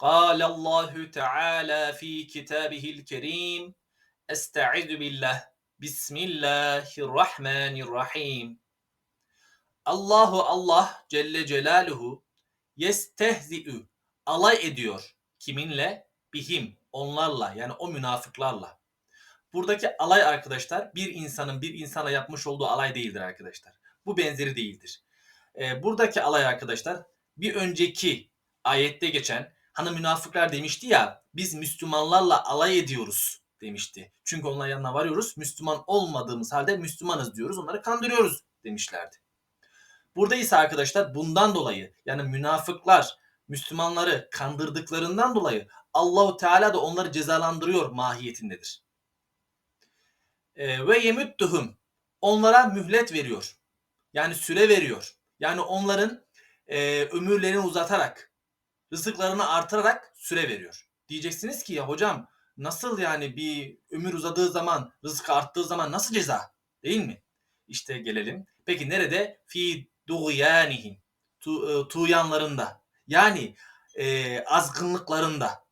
قال الله تعالى في كتابه الكريم استعذ بالله بسم الله الرحمن الرحيم Allahu Allah Celle Celaluhu yestehzi'ü alay ediyor. Kiminle? Bihim. Onlarla yani o münafıklarla. Buradaki alay arkadaşlar bir insanın bir insana yapmış olduğu alay değildir arkadaşlar. Bu benzeri değildir. Ee, buradaki alay arkadaşlar bir önceki ayette geçen hani münafıklar demişti ya biz Müslümanlarla alay ediyoruz demişti. Çünkü onlar yanına varıyoruz. Müslüman olmadığımız halde Müslümanız diyoruz. Onları kandırıyoruz demişlerdi. Burada ise arkadaşlar bundan dolayı yani münafıklar Müslümanları kandırdıklarından dolayı Allahu Teala da onları cezalandırıyor mahiyetindedir. E, ve yemüttühüm onlara mühlet veriyor. Yani süre veriyor. Yani onların e, ömürlerini uzatarak, rızıklarını artırarak süre veriyor. Diyeceksiniz ki ya hocam nasıl yani bir ömür uzadığı zaman, rızık arttığı zaman nasıl ceza? Değil mi? İşte gelelim. Peki nerede? Fi duğyanihim. Tu, e, tuğyanlarında. Yani e, azgınlıklarında.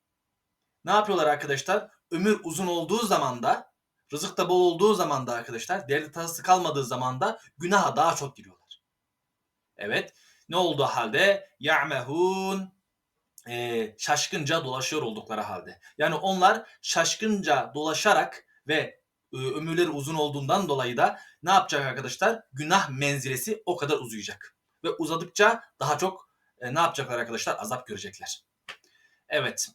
Ne yapıyorlar arkadaşlar? Ömür uzun olduğu zaman da, rızık da bol olduğu zaman da arkadaşlar, derdi tasası kalmadığı zaman da günaha daha çok giriyorlar. Evet. Ne olduğu halde? Ya'mehun e, şaşkınca dolaşıyor oldukları halde. Yani onlar şaşkınca dolaşarak ve e, ömürleri uzun olduğundan dolayı da ne yapacak arkadaşlar? Günah menzilesi o kadar uzayacak. Ve uzadıkça daha çok e, ne yapacaklar arkadaşlar? Azap görecekler. Evet.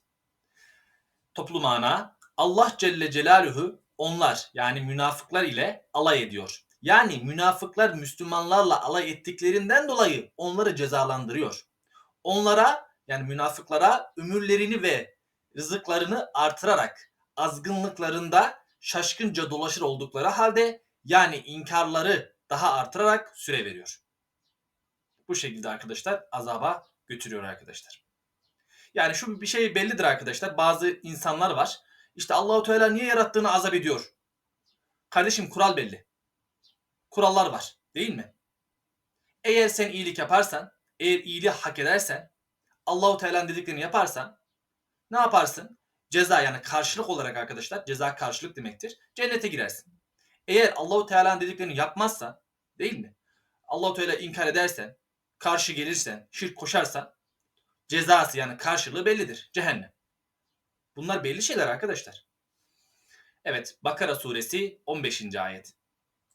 Toplu mana Allah Celle Celaluhu onlar yani münafıklar ile alay ediyor. Yani münafıklar Müslümanlarla alay ettiklerinden dolayı onları cezalandırıyor. Onlara yani münafıklara ömürlerini ve rızıklarını artırarak azgınlıklarında şaşkınca dolaşır oldukları halde yani inkarları daha artırarak süre veriyor. Bu şekilde arkadaşlar azaba götürüyor arkadaşlar. Yani şu bir şey bellidir arkadaşlar. Bazı insanlar var. İşte Allahu Teala niye yarattığını azap ediyor. Kardeşim kural belli. Kurallar var, değil mi? Eğer sen iyilik yaparsan, eğer iyiliği hak edersen, Allahu Teala'nın dediklerini yaparsan ne yaparsın? Ceza yani karşılık olarak arkadaşlar, ceza karşılık demektir. Cennete girersin. Eğer Allahu Teala'nın dediklerini yapmazsan, değil mi? Allahu Teala inkar edersen, karşı gelirsen, şirk koşarsan cezası yani karşılığı bellidir. Cehennem. Bunlar belli şeyler arkadaşlar. Evet Bakara suresi 15. ayet.